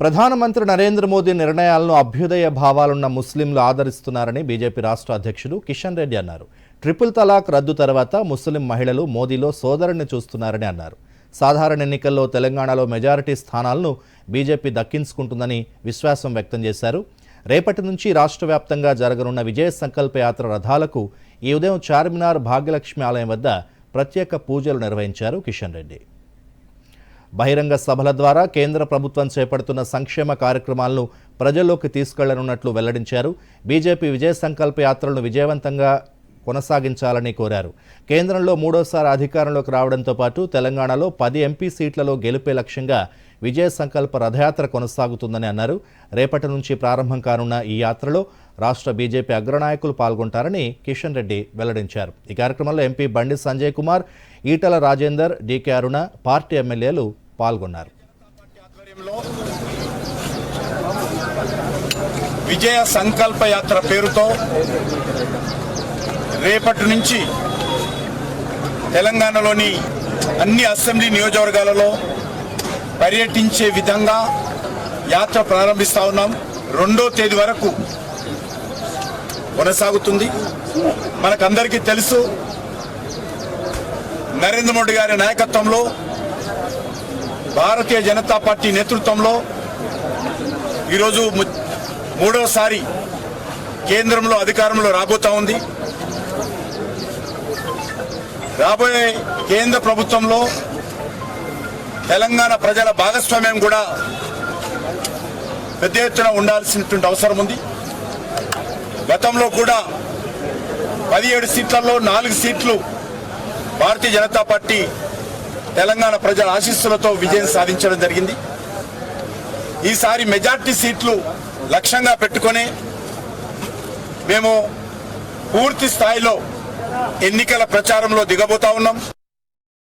ప్రధానమంత్రి నరేంద్ర మోదీ నిర్ణయాలను అభ్యుదయ భావాలున్న ముస్లింలు ఆదరిస్తున్నారని బీజేపీ రాష్ట్ర అధ్యక్షుడు కిషన్ రెడ్డి అన్నారు. ట్రిపుల్ తలాక్ రద్దు తర్వాత ముస్లిం మహిళలు మోదీలో సోదరుని చూస్తున్నారని అన్నారు. సాధారణ ఎన్నికల్లో తెలంగాణలో మెజారిటీ స్థానాలను బీజేపీ దక్కించుకుంటుందని విశ్వాసం వ్యక్తం చేశారు. రేపటి నుంచి రాష్ట్ర వ్యాప్తంగా జరగనున్న విజయ సంకల్ప యాత్ర రథాలకు ఈ ఉదయం చార్మినార్ భాగ్యలక్ష్మి ఆలయం వద్ద ప్రత్యేక పూజలు నిర్వహించారు కిషన్ రెడ్డి. బహిరంగ సభల ద్వారా కేంద్ర ప్రభుత్వం చేపడుతున్న సంక్షేమ కార్యక్రమాలను ప్రజల్లోకి తీసుకెళ్ళనున్నట్లు వెల్లడించారు. బీజేపీ విజయ సంకల్ప యాత్రలను విజయవంతంగా కొనసాగించాలని కోరారు. కేంద్రంలో మూడోసారి అధికారంలోకి రావడంతో పాటు తెలంగాణలో పది ఎంపీ సీట్లలో గెలిపే లక్ష్యంగా విజయ సంకల్ప రథయాత్ర కొనసాగుతుందని అన్నారు. రేపటి నుంచి ప్రారంభం కానున్న ఈ యాత్రలో రాష్ట్ర బీజేపీ అగ్రనాయకులు పాల్గొంటారని కిషన్ రెడ్డి వెల్లడించారు. ఈ కార్యక్రమంలో MP Bandi Sanjay Kumar Etela Rajender DK Aruna party ఎమ్మెల్యేలు పాల్గొన్నారు. విజయ సంకల్ప యాత్ర పేరుతో రేపటి నుంచి తెలంగాణలోని అన్ని అసెంబ్లీ నియోజకవర్గాలలో పర్యటించే విధంగా యాత్ర ప్రారంభిస్తా ఉన్నాం. రెండో తేదీ వరకు కొనసాగుతుంది. మనకందరికీ తెలుసు నరేంద్ర మోడీ గారి నాయకత్వంలో భారతీయ జనతా పార్టీ నేతృత్వంలో ఈరోజు మూడవసారి కేంద్రంలో అధికారంలో రాబోతా ఉంది. రాబోయే కేంద్ర ప్రభుత్వంలో తెలంగాణ ప్రజల భాగస్వామ్యం కూడా పెద్ద ఎత్తున ఉండాల్సినటువంటి అవసరం ఉంది. గతంలో కూడా పదిహేడు సీట్లలో నాలుగు సీట్లు భారతీయ జనతా పార్టీ తెలంగాణ ప్రజల ఆశీస్సులతో విజయం సాధించడం జరిగింది. ఈసారి మెజార్టీ సీట్లు లక్ష్యంగా పెట్టుకొని మేము పూర్తి స్థాయిలో ఎన్నికల ప్రచారంలో దిగబోతా ఉన్నాం.